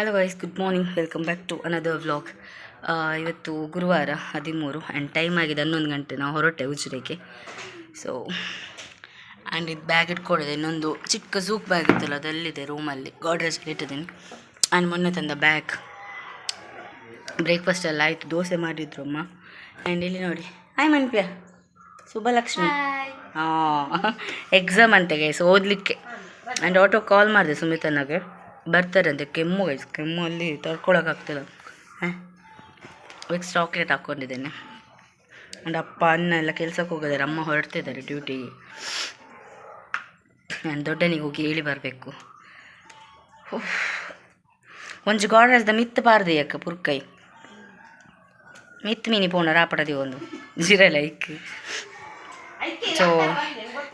Hello guys good morning welcome back to another vlog ಇವತ್ತು ಗುರುವಾರ ಹದಿಮೂರು ಆ್ಯಂಡ್ ಟೈಮ್ ಆಗಿದೆ ಹನ್ನೊಂದು ಗಂಟೆ. ನಾವು ಹೊರಟೆ ಉಜಿರೆಗೆ. ಸೊ ಆ್ಯಂಡ್ ಇದು ಬ್ಯಾಗ್ ಇಟ್ಕೊಂಡಿದೆ ಇನ್ನೊಂದು ಚಿಕ್ಕ ಝೂಕ್ ಬ್ಯಾಗ್ ಇತ್ತಲ್ಲ ಅದಲ್ಲಿದೆ ರೂಮಲ್ಲಿ ಗಾಡ್ರೇಜಲ್ಲಿ ಇಟ್ಟಿದ್ದೀನಿ ಆ್ಯಂಡ್ ಮೊನ್ನೆ ತಂದ ಬ್ಯಾಗ್ ಬ್ರೇಕ್ಫಾಸ್ಟ್ ಎಲ್ಲ ಆಯಿತು ದೋಸೆ ಮಾಡಿದ್ರು ಅಮ್ಮ ಆ್ಯಂಡ್ ಇಲ್ಲಿ ನೋಡಿ ಹಾಯ್ ಮನ್ಪ್ಯ ಶುಭಲಕ್ಷ್ಮಿ ಹಾಂ ಎಕ್ಸಾಮ್ ಅಂತೆ ಗೈಸ್ ಓದಲಿಕ್ಕೆ. ಆ್ಯಂಡ್ ಆಟೋ ಕಾಲ್ ಮಾಡಿದೆ ಸುಮಿತನಾಗೆ. ಬರ್ತಾರಂತೆ ಕೆಮ್ಮು ಗೈಸ್ ಕೆಮ್ಮಲ್ಲಿ ತಡ್ಕೊಳಕ್ಕಾಗ್ತಿಲ್ಲ. ಹಾಂ? ವಿಕ್ಸ್ ಚಾಕ್ಲೇಟ್ ಹಾಕ್ಕೊಂಡಿದ್ದೇನೆ ಆ್ಯಂಡ್ ಅಪ್ಪ ಅನ್ನ ಎಲ್ಲ ಕೆಲ್ಸಕ್ಕೆ ಹೋಗಿದ್ದಾರೆ, ಅಮ್ಮ ಹೊರಡ್ತಿದ್ದಾರೆ ಡ್ಯೂಟಿಗೆ ನಾನು ದೊಡ್ಡನಿಗೆ ಹೋಗಿ ಹೇಳಿ ಬರಬೇಕು. ಒಂಜಿ ಗಾರ್ಡನ್ಸ್ದ ಮಿತ್ ಪಾರ್ದು ಯಾಕೆ ಪುರ್ಕೈ. ಮಿತ್ ಮೀನಿ ಪೋಣ ರಾಪಡದಿ ಒಂದು. ಜಿರಲ ಇಕ್ಕಿ ಸೊ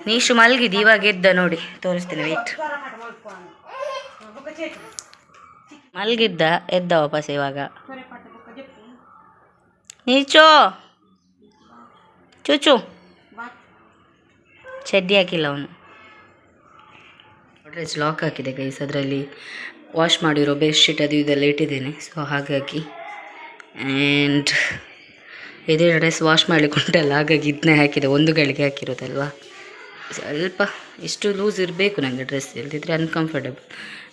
ನೀಶು ಮಲ್ಗಿದ್ದು, ಇವಾಗ ಎದ್ದ ನೋಡಿ, ತೋರಿಸ್ತೇನೆ ವೇಟ್ ಮಲಗಿದ್ದ ಎದ್ದ ವಾಪಸ್ ಇವಾಗ. ನೀಚೋ ಚೂಚು. ಚಡ್ಡಿ ಹಾಕಿಲ್ಲ ಅವನು. ಡ್ರೆಸ್ ಲಾಕ್ ಹಾಕಿದೆ ಗೈಸ್ ಅದರಲ್ಲಿ ವಾಶ್ ಮಾಡಿರೋ ಬೆಡ್ಶೀಟ್ ಅದು ಇದೆಲ್ಲ ಇಟ್ಟಿದ್ದೇನೆ. ಸೊ ಹಾಗಾಗಿ ಆ್ಯಂಡ್ ಇದೇ ಡ್ರೆಸ್ ವಾಶ್ ಮಾಡಲಿಕ್ಕೆ ಉಂಟಲ್ಲ ಹಾಗಾಗಿ ಇದನ್ನೇ ಹಾಕಿದೆ. ಒಂದು ಗಳಿಗೆ ಹಾಕಿರೋದಲ್ವಾ? ಸ್ವಲ್ಪ ಇಷ್ಟು ಲೂಸ್ ಇರಬೇಕು ನನಗೆ ಡ್ರೆಸ್ ಇಲ್ದಿದ್ರೆ ಅನ್ಕಂಫರ್ಟಬಲ್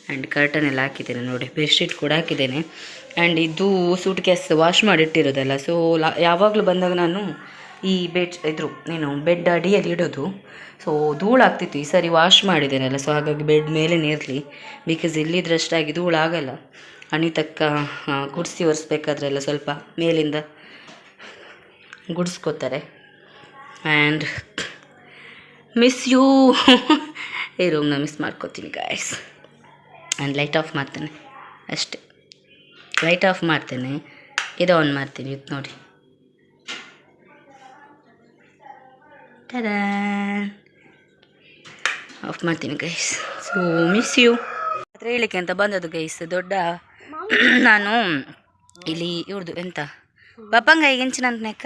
ಆ್ಯಂಡ್ ಕರ್ಟನ್ ಎಲ್ಲ ಹಾಕಿದ್ದೇನೆ ನೋಡಿ ಬೆಡ್ಶೀಟ್ ಕೂಡ ಹಾಕಿದ್ದೇನೆ. ಆ್ಯಂಡ್ ಇದು ಸೂಟ್ ಕೇಸ್ ವಾಶ್ ಮಾಡಿಟ್ಟಿರೋದಲ್ಲ ಸೊ ಲಾ, ಯಾವಾಗಲೂ ಬಂದಾಗ ನಾನು ಈ ಬೆಡ್ ಇದ್ರು ನೀನು ಬೆಡ್ ಅಡಿಯಲ್ಲಿ ಇಡೋದು. ಸೊ ಧೂಳಾಗ್ತಿತ್ತು, ಈ ಸಾರಿ ವಾಶ್ ಮಾಡಿದ್ದೇನಲ್ಲ ಸೊ ಹಾಗಾಗಿ ಬೆಡ್ ಮೇಲೆ ಇರಲಿ ಬಿಕಾಸ್ ಇಲ್ಲಿದ್ರಷ್ಟಾಗಿ ಧೂಳಾಗಲ್ಲ. ಅಣಿತಕ್ಕ ಗುಡಿಸಿ ಒರೆಸ್ಬೇಕಾದ್ರೆಲ್ಲ ಸ್ವಲ್ಪ ಮೇಲಿಂದ ಗುಡಿಸ್ಕೋತಾರೆ. ಆ್ಯಂಡ್ ಮಿಸ್ ಯು ಈ ರೂಮ್ನ ಮಿಸ್ ಮಾಡ್ಕೋತೀನಿ ಗಾಯ್ಸ್ ಆ್ಯಂಡ್ ಲೈಟ್ ಆಫ್ ಮಾಡ್ತೇನೆ. ಅಷ್ಟೆ. ಲೈಟ್ ಆಫ್ ಮಾಡ್ತೇನೆ. ಇದು ಆನ್ ಮಾಡ್ತೀನಿ ಇದು ನೋಡಿ. ಆಫ್ ಮಾಡ್ತೀನಿ ಗೈಸ್ ಸೊ ಮಿಸ್ ಯು ಆದರೆ ಹೇಳಿಕೆ ಅಂತ ಬಂದದ್ದು ಗೈಸ್ ದೊಡ್ಡ ನಾನು ಇಲ್ಲಿ ಇವ್ರದ್ದು ಎಂತ? ಪಪ್ಪಂಗ ಈಗ ಎಂಚಿನಂತನೇಕ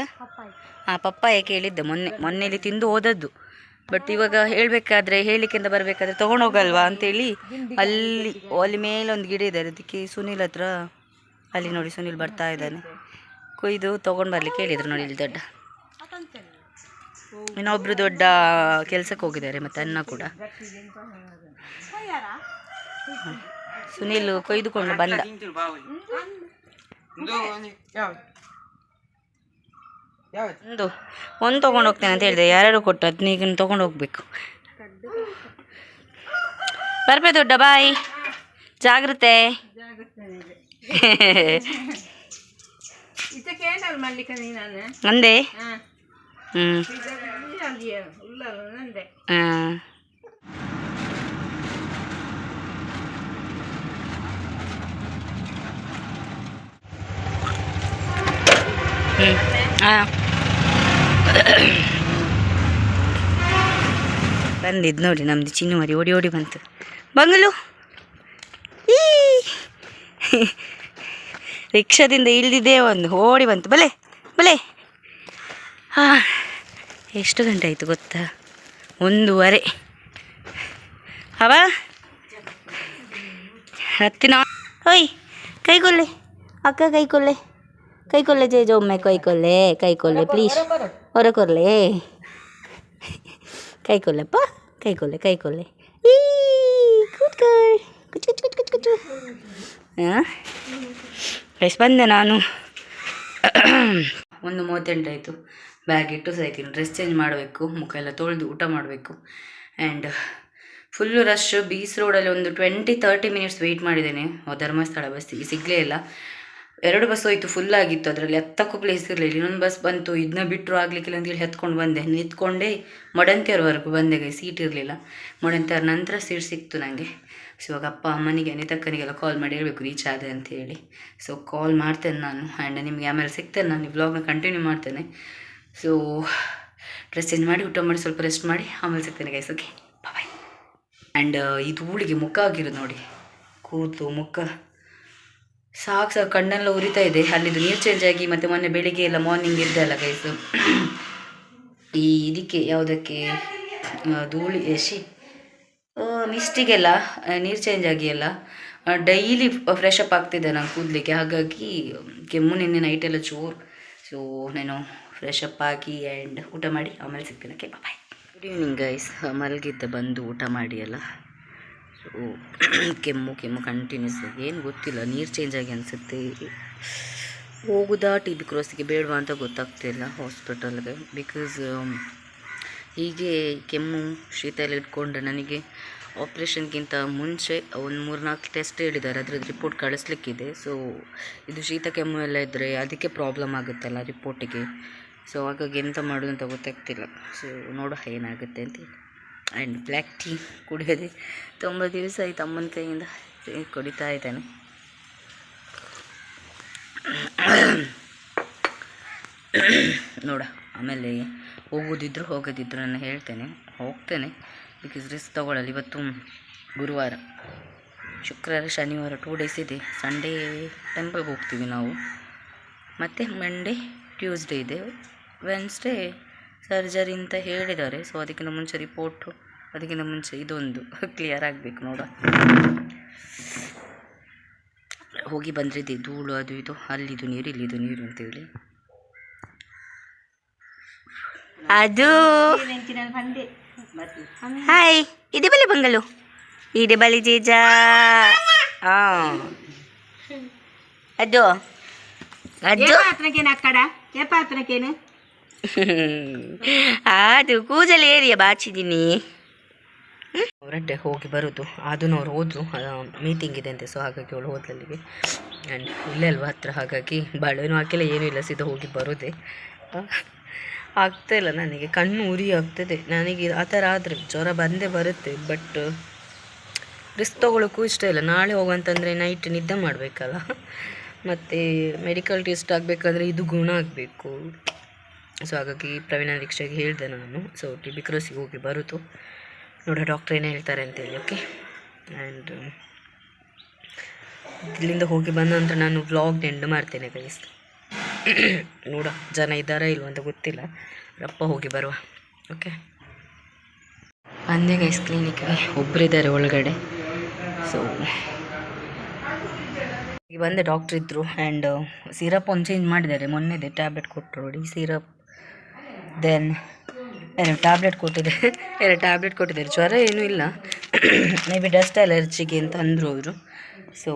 ಹಾಂ ಪಪ್ಪಾಯ ಕೇಳಿದ್ದೆ ಮೊನ್ನೆ. ಮೊನ್ನೆ ಇಲ್ಲಿ ತಿಂದು ಹೋದದ್ದು. ಬಟ್ ಇವಾಗ ಹೇಳಬೇಕಾದ್ರೆ, ಹೇಳಿಕೆಯಿಂದ ಬರಬೇಕಾದ್ರೆ ತೊಗೊಂಡೋಗಲ್ವಾ ಅಂತೇಳಿ ಅಲ್ಲಿ ಅಲ್ಲಿ ಮೇಲೆ ಒಂದು ಗಿಡ ಇದೆ, ಅದಕ್ಕೆ ಸುನಿಲ್ ಹತ್ರ, ಅಲ್ಲಿ ನೋಡಿ ಸುನಿಲ್ ಬರ್ತಾ ಇದ್ದಾನೆ. ಕೊಯ್ದು ತೊಗೊಂಡು ಬರಲಿಕ್ಕೆ ಹೇಳಿದರು ನೋಡಿ, ಇಲ್ಲಿ ದೊಡ್ಡ. ಇನ್ನೊಬ್ರು ದೊಡ್ಡ ಕೆಲ್ಸಕ್ಕೆ ಹೋಗಿದ್ದಾರೆ ಮತ್ತೆ ಅನ್ನ ಕೂಡ. ಸುನಿಲ್ ಕೊಯ್ದುಕೊಂಡು ಬಂದ. ಒಂದು ಒಂದು ತೊಗೊಂಡು ಹೋಗ್ತೇನೆ ಅಂತ ಹೇಳಿದೆ. ಯಾರ್ಯಾರು ಕೊಟ್ಟು ಅದನ್ನ ಈಗ ತೊಗೊಂಡು ಹೋಗ್ಬೇಕು. ಬರ್ಬೇ ದೊಡ್ಡ ಬಾಯ್. ಜಾಗ್ರತೆ. ನಂದೆ. ಹ್ಞೂ ಹಾಂ. ಹ್ಞೂ ಹಾಂ. ಬಂದಿದ್ದು ನೋಡಿ ನಮ್ಮದು ಚಿನ್ನು ಮರಿ ಓಡಿ ಓಡಿ ಬಂತು. ಬಂಗಲು! ಈ! ರಿಕ್ಷಾದಿಂದ ಇಳಿದಿದೆ ಒಂದು ಓಡಿ ಬಂತು. ಬಲೆ ಬಲೆ! ಹಾಂ ಎಷ್ಟು ಗಂಟೆ ಆಯಿತು ಗೊತ್ತಾ? ಒಂದೂವರೆ. ಅವ? ಹತ್ತಿನ ಓಯ್, ಕೈಗೊಳ್ಳೆ. ಅಕ್ಕ ಕೈಕೊಲ್ಲೆ ಕೈಕೊಲ್ಲೆ ಜೈ ಒಮ್ಮೆ ಕೈ ಕೊಲ್ಲೆ ಪ್ಲೀಸ್ ಹೊರ ಕೊರ್ಲೆ ಕೈಕೊಲ್ಲೆಪ್ಪ ಕೈ ಕೈಕೊಲ್ಲೆ ಈ ಕೂತ್ಕೊಳ್ಳಿ ಕೈ ಕುಚ್ ಕುಚ್ ಕುಚ್ ಹಾಂ ಬಂದೆ ನಾನು. ಒಂದು ಮೂವತ್ತೆಂಟಾಯಿತು ಬ್ಯಾಗ್ ಇಟ್ಟು ಸಾಯ್ತೀನಿ ಡ್ರೆಸ್ ಚೇಂಜ್ ಮಾಡಬೇಕು. ಮುಖ ಎಲ್ಲ ತೊಳೆದು ಊಟ ಮಾಡಬೇಕು. ಆ್ಯಂಡ್ ಫುಲ್ಲು ರಶ್ ಬೀಸ್ ರೋಡಲ್ಲಿ ಒಂದು ಟ್ವೆಂಟಿ ತರ್ಟಿ ಮಿನಿಟ್ಸ್ ವೆಯ್ಟ್ ಮಾಡಿದ್ದೇನೆ. ಧರ್ಮಸ್ಥಳ ಬಸ್ಸಿಗೆ ಸಿಗಲೇ ಇಲ್ಲ. ಎರಡು ಬಸ್ ಹೋಯ್ತು ಫುಲ್ ಆಗಿತ್ತು. ಅದರಲ್ಲಿ ಹತ್ತಕ್ಕೂ ಪ್ಲೇಸ್ ಇರಲಿಲ್ಲ. ಇನ್ನೊಂದು ಬಸ್ ಬಂತು. ಇದನ್ನ ಬಿಟ್ಟರು ಆಗಲಿಕ್ಕಿಲ್ಲ ಅಂತೇಳಿ ಹತ್ಕೊಂಡು ಬಂದೆ. ನಿಂತ್ಕೊಂಡೇ ಮಡಂತಿಯರ್ವರೆಗೂ ಬಂದೆ ಗೈ ಸೀಟ್ ಇರಲಿಲ್ಲ. ಮಡಂತಿಯರ್ ನಂತರ ಸೀಟ್ ಸಿಕ್ತು ನನಗೆ ಸೊ ಇವಾಗ ಅಪ್ಪ ಅಮ್ಮನಿಗೆ, ಅನಿತಕ್ಕನಿಗೆಲ್ಲ ಕಾಲ್ ಮಾಡಿ ಹೇಳಬೇಕು ರೀಚ್ ಆದೆ ಅಂತ ಹೇಳಿ. ಸೊ ಕಾಲ್ ಮಾಡ್ತೇನೆ ನಾನು. ಆ್ಯಂಡ್ ನಿಮಗೆ ಆಮೇಲೆ ಸಿಗ್ತೇನೆ ನಾನು. ಈ ವ್ಲಾಗ್ನ ಕಂಟಿನ್ಯೂ ಮಾಡ್ತೇನೆ. ಸೊ ಡ್ರೆಸ್ ಚೇಂಜ್ ಮಾಡಿ, ಊಟ ಮಾಡಿ, ಸ್ವಲ್ಪ ರೆಸ್ಟ್ ಮಾಡಿ, ಆಮೇಲೆ ಸಿಗ್ತೇನೆ ಗೈಸ್ ಓಕೆ ಬಾಯ್ ಆ್ಯಂಡ್ ಇದು ಊಳಿಗೆ ಮುಖ ಆಗಿರೋದು ನೋಡಿ. ಕೂತು ಮುಖ. ಸಾಕು ಸಾಕು ಕಣ್ಣೆಲ್ಲ ಉರಿತಾ ಇದೆ. ಅಲ್ಲಿದು ನೀರು ಚೇಂಜ್ ಆಗಿ ಮತ್ತೆ ಮೊನ್ನೆ ಬೆಳಿಗ್ಗೆ ಎಲ್ಲ ಮಾರ್ನಿಂಗ್ ಇದ್ದೆ ಅಲ್ಲ ಗೈಸು ಈ ಇದಕ್ಕೆ ಯಾವುದಕ್ಕೆ? ಧೂಳಿ ಶಿ ಮಿಸ್ಟಿಗೆಲ್ಲ ನೀರು ಚೇಂಜ್ ಆಗಿ ಎಲ್ಲ. ಡೈಲಿ ಫ್ರೆಶ್ ಅಪ್ ಆಗ್ತಿದ್ದೆ ನಾನು ಕೂದಲಿಕ್ಕೆ. ಹಾಗಾಗಿ ಕೆಮ್ಮು ನಿನ್ನೆ ನೈಟೆಲ್ಲ ಜೋರು ಸೊ ನಾನು ಫ್ರೆಶ್ ಅಪ್ ಆಗಿ ಆ್ಯಂಡ್ ಊಟ ಮಾಡಿ, ಆಮೇಲೆ ಸಿಗ್ತೀನಿ okay bye good evening guys ಮಲಗಿದ್ದೆ, ಬಂದು ಊಟ ಮಾಡಿ ಅಲ್ಲ ಕೆಮ್ಮು ಕೆಮ್ಮು ಕಂಟಿನ್ಯೂಸ್ ಏನು ಗೊತ್ತಿಲ್ಲ, ನೀರು ಚೇಂಜ್ ಆಗಿ ಅನಿಸುತ್ತೆ. ಹೋಗುದಾ ಟಿ ಬಿ ಕ್ರಾಸಿಗೆ ಬೇಡವಾ ಅಂತ ಗೊತ್ತಾಗ್ತಿಲ್ಲ ಹಾಸ್ಪಿಟಲ್ಗೆ ಬಿಕಾಸ್ ಹೀಗೆ ಕೆಮ್ಮು ಶೀತ ಎಲ್ಲ ಇಟ್ಕೊಂಡು ನನಗೆ ಆಪ್ರೇಷನ್ಗಿಂತ ಮುಂಚೆ ಒಂದು ಮೂರ್ನಾಲ್ಕು ಟೆಸ್ಟ್ ಹೇಳಿದ್ದಾರೆ. ಅದ್ರದ್ದು ರಿಪೋರ್ಟ್ ಕಳಿಸ್ಲಿಕ್ಕಿದೆ. ಸೊ ಇದು ಶೀತ, ಕೆಮ್ಮು ಎಲ್ಲ ಇದ್ದರೆ ಅದಕ್ಕೆ ಪ್ರಾಬ್ಲಮ್ ಆಗುತ್ತಲ್ಲ ರಿಪೋರ್ಟಿಗೆ ಸೊ ಹಾಗಾಗಿ ಎಂತ ಮಾಡೋದು ಅಂತ ಗೊತ್ತಾಗ್ತಿಲ್ಲ. ಸೊ ನೋಡೋ ಏನಾಗುತ್ತೆ ಅಂತ ಆ್ಯಂಡ್ ಬ್ಲ್ಯಾಕ್ ಟೀ ಕುಡಿಯೋದೆ. ತುಂಬ ದಿವಸ ಈ ಅಮ್ಮನ ಕೈಯಿಂದ ಕುಡಿತಾ ಇದ್ದಾನೆ. ನೋಡ, ಆಮೇಲೆ ಹೋಗೋದಿದ್ರು ಹೋಗೋದಿದ್ರು ನಾನು ಹೇಳ್ತೇನೆ. ಹೋಗ್ತೇನೆ ಬಿಕಾಸ್ ರಿಸ್ಕ್ ತೊಗೊಳ್ಳಲ್ಲ ಇವತ್ತು ಗುರುವಾರ, ಶುಕ್ರವಾರ, ಶನಿವಾರ ಟೂ ಡೇಸ್ ಇದೆ. ಸಂಡೇ ಟೆಂಪಲ್ಗೆ ಹೋಗ್ತೀವಿ ನಾವು. ಮತ್ತು ಮಂಡೇ ಟ್ಯೂಸ್ಡೇ ಇದೆ. ವೆನ್ಸ್ಡೇ ಸರ್ಜರಿ ಅಂತ ಹೇಳಿದ್ದಾರೆ. ಸೊ ಅದಕ್ಕಿಂತ ಮುಂಚೆ ರಿಪೋರ್ಟು ಅದಕ್ಕಿಂತ ಮುಂಚೆ ಇದೊಂದು ಕ್ಲಿಯರ್ ಆಗಬೇಕು ನೋಡ ಹೋಗಿ ಬಂದಿದ್ದೆ ಧೂಳು, ಅದು ಇದು, ಅಲ್ಲಿದು ನೀರು, ಇಲ್ಲಿದು ನೀರು ಅಂತೇಳಿ ಅದು ಹಾಯ್ ಇದೆ ಬಲಿ ಬಂಗಲು. ಇದೆ ಬಲಿ ಜೀಜ. ಹಾಂ ಅದು. ಅದು. ಪಾತ್ರಕ್ಕೇನು ಅಕ್ಕಡ? ಏ ಪಾತ್ರಕ್ಕೇನು? ಅದು ಕೂದಲು ಏರಿಯ ಬಾಚಿದ್ದೀನಿ ಅವರಡ್ಡೆ ಹೋಗಿ ಬರೋದು. ಅದನ್ನು ಅವ್ರು ಹೋದ್ರು ಮೀಟಿಂಗ್ ಇದೆ ಅಂತೆ ಸೊ ಹಾಗಾಗಿ ಅವಳು ಹೋದ್ಲಲ್ಲಿಗೆ. ಆ್ಯಂಡ್ ಇಲ್ಲೇ ಅಲ್ವಾ ಹತ್ರ, ಹಾಗಾಗಿ ಬಾಳೆನೂ ಹಾಕಿಲ್ಲ, ಏನೂ ಇಲ್ಲ, ಸೀದಾ ಹೋಗಿ ಬರೋದೆ. ಆಗ್ತಾ ಇಲ್ಲ ನನಗೆ, ಕಣ್ಣು ಉರಿ ಆಗ್ತದೆ. ನನಗೆ ಆ ಥರ ಆದರೆ ಜ್ವರ ಬಂದೇ ಬರುತ್ತೆ ಬಟ್ ರಿಸ್ಕ್ ತೊಗೊಳಕ್ಕೂ ಇಷ್ಟ ಇಲ್ಲ. ನಾಳೆ ಹೋಗಂತಂದರೆ ನೈಟ್ ನಿದ್ದೆ ಮಾಡಬೇಕಲ್ಲ. ಮತ್ತು ಮೆಡಿಕಲ್ ಟೆಸ್ಟ್ ಆಗಬೇಕಾದ್ರೆ ಇದು ಗುಣ ಆಗಬೇಕು. ಸೊ ಹಾಗಾಗಿ ಪ್ರವೀಣ ನಿರೀಕ್ಷೆಗೆ ಹೇಳಿದೆ ನಾನು. ಸೊ ಟಿ ಬಿ ಕ್ರೋಸಿಗೆ ಹೋಗಿ ಬರುತ್ತು ನೋಡೋ ಡಾಕ್ಟ್ರ್ ಏನು ಹೇಳ್ತಾರೆ ಅಂತೇಳಿ ಓಕೆ ಆ್ಯಂಡ್ ಇಲ್ಲಿಂದ ಹೋಗಿ ಬಂದ ನಂತರ ನಾನು ವ್ಲಾಗ್ ಎಂಡ್ ಮಾಡ್ತೇನೆ ಗೈಸ್ ನೋಡ, ಜನ ಇದ್ದಾರಾ ಇಲ್ವ ಅಂತ ಗೊತ್ತಿಲ್ಲ. ರಪ್ಪ ಹೋಗಿ ಬರುವ ಓಕೆ ಬಂದೆ ಗೈಸ್ ಕ್ಲಿನಿಕ್ಗೆ ಒಬ್ಬರಿದ್ದಾರೆ ಒಳಗಡೆ. ಸೊ ಬಂದೆ ಡಾಕ್ಟ್ರ್ ಇದ್ದರು ಆ್ಯಂಡ್ ಸಿರಪ್ ಒಂದು ಚೇಂಜ್ ಮಾಡಿದ್ದಾರೆ. ಮೊನ್ನೆದೇ ಟ್ಯಾಬ್ಲೆಟ್ ಕೊಟ್ಟರು ನೋಡಿ ಸಿರಪ್ ದೆನ್ ಏನು ಟ್ಯಾಬ್ಲೆಟ್ ಕೊಟ್ಟಿದೆ. ಎರಡು ಟ್ಯಾಬ್ಲೆಟ್ ಕೊಟ್ಟಿದ್ದಾರೆ. ಜ್ವರ ಏನೂ ಇಲ್ಲ. ಮೇ ಬಿ ಡಸ್ಟ್ ಅಲರ್ಜಿಗೆ ಅಂತ ಅಂದರು ಅವರು. ಸೊ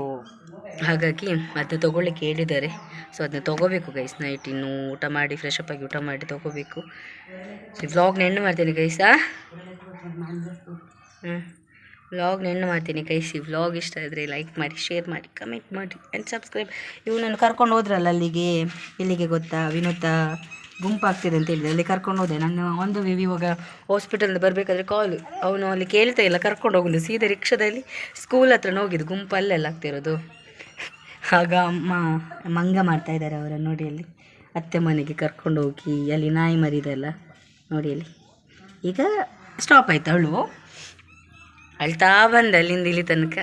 ಹಾಗಾಗಿ ಅದನ್ನ ತೊಗೊಳ್ಳಿಕ್ಕೆ ಹೇಳಿದ್ದಾರೆ. ಸೊ ಅದನ್ನ ತೊಗೋಬೇಕು ಗೈಸ್ ನೈಟ್ ಇನ್ನು ಊಟ ಮಾಡಿ ಫ್ರೆಶ್ ಅಪ್ ಆಗಿ ಊಟ ಮಾಡಿ ತೊಗೋಬೇಕು. ವ್ಲಾಗ್ನ ಹೆಣ್ಣು ಮಾಡ್ತೀನಿ ಗೈಸಾ ಹ್ಞೂ ವ್ಲಾಗ್ನ ಹೆಣ್ಣು ಮಾಡ್ತೀನಿ ಕೈಸಿ ವ್ಲಾಗ್ ಇಷ್ಟ ಆದರೆ ಲೈಕ್ ಮಾಡಿ ಶೇರ್ ಮಾಡಿ ಕಮೆಂಟ್ ಮಾಡಿ ಆ್ಯಂಡ್ ಸಬ್ಸ್ಕ್ರೈಬ್ ಇವು ನಾನು ಕರ್ಕೊಂಡು ಹೋದ್ರಲ್ಲ ಅಲ್ಲಿಗೆ? ಇಲ್ಲಿಗೆ ಗೊತ್ತಾ? ವಿನೋದ ಗುಂಪಾಗ್ತಿದೆ ಅಂತ ಹೇಳಿದೆ ಅಲ್ಲಿ ಕರ್ಕೊಂಡು ಹೋದೆ. ನಾನು ಒಂದು ವಿವಿ ಇವಾಗ ಹಾಸ್ಪಿಟಲ್ನಿಂದ ಬರಬೇಕಾದ್ರೆ ಕಾಲು ಅವನು ಅಲ್ಲಿ ಕೇಳ್ತಾ ಇಲ್ಲ. ಕರ್ಕೊಂಡು ಹೋಗುದು. ಸೀದಾ ರಿಕ್ಷಾದಲ್ಲಿ ಸ್ಕೂಲ್ ಹತ್ರ ಹೋಗಿದ್ದು. ಗುಂಪು ಅಲ್ಲೆಲ್ಲ ಆಗ್ತಿರೋದು. ಆಗ ಅಮ್ಮ ಮಂಗ ಮಾಡ್ತಾ ಇದ್ದಾರೆ ಅವರನ್ನು ನೋಡಿ ಅಲ್ಲಿ. ಅತ್ತೆ ಮನೆಗೆ ಕರ್ಕೊಂಡು ಹೋಗಿ. ಅಲ್ಲಿ ನಾಯಿ ಮರಿದೆಲ್ಲ ನೋಡಿ ಅಲ್ಲಿ. ಈಗ ಸ್ಟಾಪ್ ಆಯ್ತು. ಅಳು ಅಳ್ತಾ ಬಂದೆ ಅಲ್ಲಿಂದ ಇಲ್ಲಿ ತನಕ.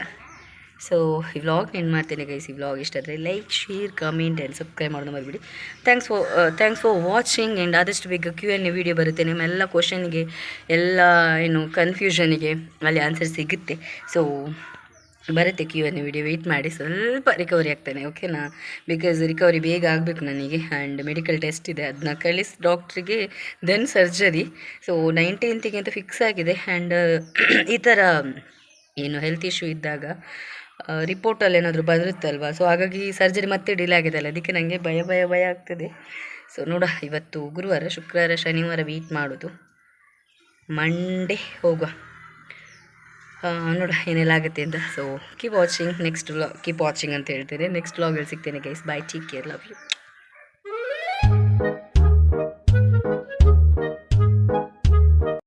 ಸೊ ಈ ವ್ಲಾಗ್ ಏನು ಮಾಡ್ತೀನಿ ಗೈಸ್ ಈ ವ್ಲಾಗ್ ಇಷ್ಟ ಆದರೆ like share comment and subscribe ಮಾಡೋದು ಮರಿಬಿಡಿ thanks for thanks for watching and ಆದಷ್ಟು ಬೇಗ ಕ್ಯೂ ಎನ್ ವಿಡಿಯೋ ಬರುತ್ತೆ. ನಿಮ್ಮೆಲ್ಲ ಕ್ವಶನ್ಗೆ ಎಲ್ಲ, ಏನು ಕನ್ಫ್ಯೂಷನಿಗೆ ಅಲ್ಲಿ ಆನ್ಸರ್ ಸಿಗುತ್ತೆ. ಸೊ ಬರುತ್ತೆ ಕ್ಯೂ ಎನ್ ವಿಡಿಯೋ ವೆಯ್ಟ್ ಮಾಡಿ. ಸ್ವಲ್ಪ ರಿಕವರಿ ಆಗ್ತಾನೆ ಓಕೆನಾ ಬಿಕಾಸ್ ರಿಕವರಿ ಬೇಗ ಆಗಬೇಕು ನನಗೆ. ಆ್ಯಂಡ್ ಮೆಡಿಕಲ್ ಟೆಸ್ಟ್ ಇದೆ. ಅದನ್ನ ಕಳಿಸಿ ಡಾಕ್ಟ್ರಿಗೆ ದೆನ್ ಸರ್ಜರಿ ಸೊ ನೈನ್ಟೀನ್ತಿಗೆ ಅಂತ ಫಿಕ್ಸ್ ಆಗಿದೆ. ಆ್ಯಂಡ್ ಈ ಥರ ಏನು ಹೆಲ್ತ್ ಇಶ್ಯೂ ಇದ್ದಾಗ ರಿಪೋರ್ಟಲ್ಲಿ ಏನಾದರೂ ಬರುತ್ತಲ್ವ ಸೊ ಹಾಗಾಗಿ ಸರ್ಜರಿ ಮತ್ತೆ ಡಿಲೇ ಆಗಿದೆ ಅಲ್ಲ. ಅದಕ್ಕೆ ನನಗೆ ಭಯ ಭಯ ಭಯ ಆಗ್ತದೆ. ಸೊ ನೋಡ, ಇವತ್ತು ಗುರುವಾರ, ಶುಕ್ರವಾರ, ಶನಿವಾರ ವೀಟ್ ಮಾಡೋದು. ಮಂಡೇ ಹೋಗುವ. ನೋಡ, ಏನೆಲ್ಲ ಆಗುತ್ತೆ ಅಂತ. So keep watching next vlog keep watching ಅಂತ ಹೇಳ್ತೇನೆ ನೆಕ್ಸ್ಟ್ ವ್ಲಾಗಲ್ಲಿ ಸಿಗ್ತೇನೆ guys bye take care love you